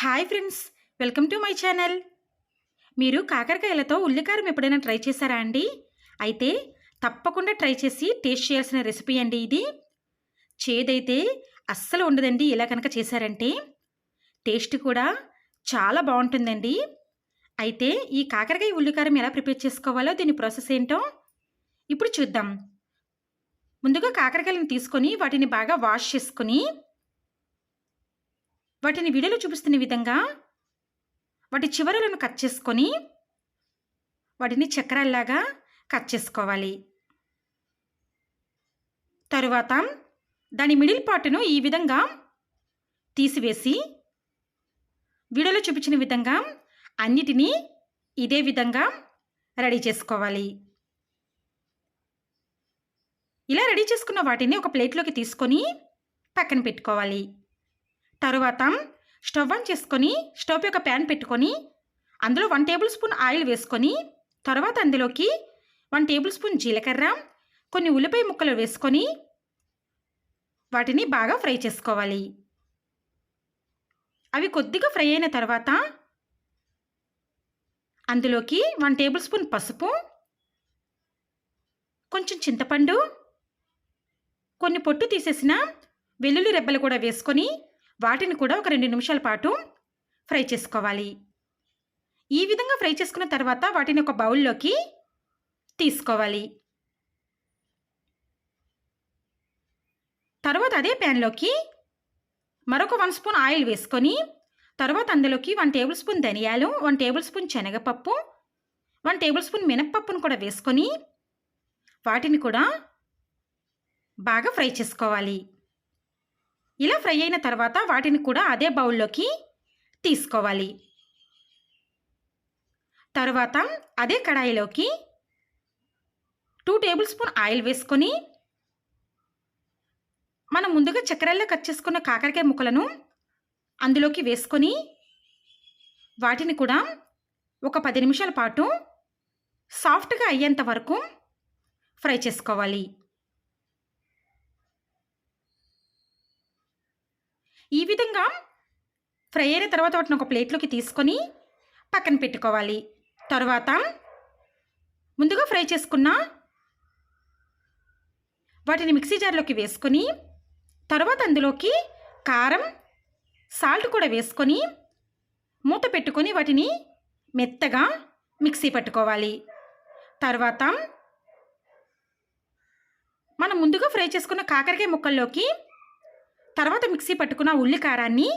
Hi friends welcome to my channel. మీరు కాకరకాయలతో ఉల్లికారం ఎప్పుడైనా ట్రై చేశారా అండి? అయితే తప్పకుండా ట్రై చేసి టేస్ట్ చేయాల్సిన రెసిపీ అండి ఇది. చేదైతే అస్సలు ఉండదండి ఇలా కనుక చేశారంటే. టేస్ట్ కూడా చాలా బాగుంటుందండి. అయితే ఈ కాకరకాయ ఉల్లికారం ఎలా ప్రిపేర్ చేసుకోవాలో దీని ప్రాసెస్ ఏంటో ఇప్పుడు చూద్దాం. ముందుగా కాకరకాయలను తీసుకొని వాటిని బాగా వాష్ చేసుకొని వాటిని వీడియోలో చూపిస్తున్న విధంగా వాటి చివరలను కట్ చేసుకొని వాటిని చక్రాల్లాగా కట్ చేసుకోవాలి. తరువాత దాని మిడిల్ పార్ట్ను ఈ విధంగా తీసివేసి వీడియోలో చూపించిన విధంగా అన్నిటినీ ఇదే విధంగా రెడీ చేసుకోవాలి. ఇలా రెడీ చేసుకున్న వాటిని ఒక ప్లేట్లోకి తీసుకొని పక్కన పెట్టుకోవాలి. తరువాత స్టవ్ ఆన్ చేసుకొని స్టవ్ యొక్క ప్యాన్ పెట్టుకొని అందులో వన్ టేబుల్ స్పూన్ ఆయిల్ వేసుకొని తర్వాత అందులోకి వన్ టేబుల్ స్పూన్ జీలకర్ర కొన్ని ఉల్లిపాయ ముక్కలు వేసుకొని వాటిని బాగా ఫ్రై చేసుకోవాలి. అవి కొద్దిగా ఫ్రై అయిన తర్వాత అందులోకి వన్ టేబుల్ స్పూన్ పసుపు కొంచెం చింతపండు కొన్ని పొట్టు తీసేసిన వెల్లుల్లి రెబ్బలు కూడా వేసుకొని వాటిని కూడా ఒక రెండు నిమిషాల పాటు ఫ్రై చేసుకోవాలి. ఈ విధంగా ఫ్రై చేసుకున్న తర్వాత వాటిని ఒక బౌల్లోకి తీసుకోవాలి. తర్వాత అదే ప్యాన్లోకి మరొక వన్ స్పూన్ ఆయిల్ వేసుకొని తర్వాత అందులోకి వన్ టేబుల్ స్పూన్ ధనియాలు వన్ టేబుల్ స్పూన్ శనగపప్పు వన్ టేబుల్ స్పూన్ మినప్పప్పును కూడా వేసుకొని వాటిని కూడా బాగా ఫ్రై చేసుకోవాలి. ఇలా ఫ్రై అయిన తర్వాత వాటిని కూడా అదే బౌల్లోకి తీసుకోవాలి. తర్వాత అదే కడాయిలోకి టూ టేబుల్ స్పూన్ ఆయిల్ వేసుకొని మనం ముందుగా చక్కెరల్లో కట్ చేసుకున్న కాకరకాయ ముక్కలను అందులోకి వేసుకొని వాటిని కూడా ఒక పది నిమిషాల పాటు సాఫ్ట్గా అయ్యేంత వరకు ఫ్రై చేసుకోవాలి. ఈ విధంగా ఫ్రై అయిన తర్వాత వాటిని ఒక ప్లేట్లోకి తీసుకొని పక్కన పెట్టుకోవాలి. తర్వాత ముందుగా ఫ్రై చేసుకున్న వాటిని మిక్సీ జార్లోకి వేసుకొని తర్వాత అందులోకి కారం సాల్ట్ కూడా వేసుకొని మూత పెట్టుకొని వాటిని మెత్తగా మిక్సీ పట్టుకోవాలి. తర్వాత మనం ముందుగా ఫ్రై చేసుకున్న కాకరకాయ ముక్కల్లోకి తర్వాత మిక్సీ పట్టుకున్న ఉల్లి కారాన్ని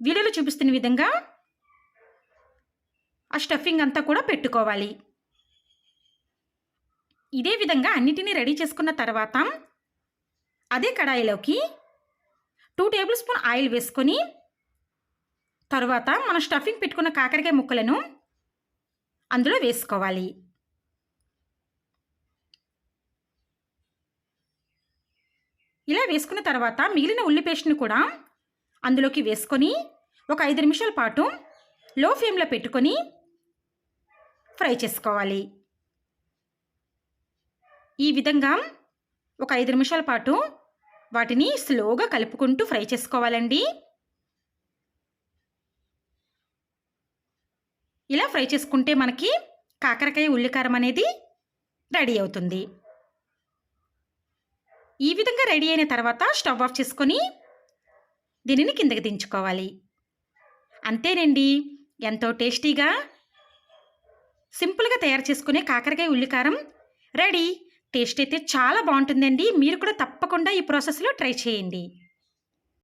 వీడియోలో చూపిస్తున్న విధంగా ఆ స్టఫింగ్ అంతా కూడా పెట్టుకోవాలి. ఇదే విధంగా అన్నిటినీ రెడీ చేసుకున్న తర్వాత అదే కడాయిలోకి టూ టేబుల్ స్పూన్ ఆయిల్ వేసుకొని తర్వాత మనం స్టఫింగ్ పెట్టుకున్న కాకరకాయ ముక్కలను అందులో వేసుకోవాలి. ఇలా వేసుకున్న తర్వాత మిగిలిన ఉల్లి పేస్ట్ని కూడా అందులోకి వేసుకొని ఒక ఐదు నిమిషాల పాటు లో ఫ్లేమ్లో పెట్టుకొని ఫ్రై చేసుకోవాలి. ఈ విధంగా ఒక ఐదు నిమిషాల పాటు వాటిని స్లోగా కలుపుకుంటూ ఫ్రై చేసుకోవాలండి. ఇలా ఫ్రై చేసుకుంటే మనకి కాకరకాయ ఉల్లికారం అనేది రెడీ అవుతుంది. ఈ విధంగా రెడీ అయిన తర్వాత స్టవ్ ఆఫ్ చేసుకొని దీనిని కిందకి దించుకోవాలి. అంతేనండి. ఎంతో టేస్టీగా సింపుల్గా తయారు చేసుకునే కాకరకాయ ఉల్లికారం రెడీ. టేస్ట్ అయితే చాలా బాగుంటుందండి. మీరు కూడా తప్పకుండా ఈ ప్రాసెస్లో ట్రై చేయండి.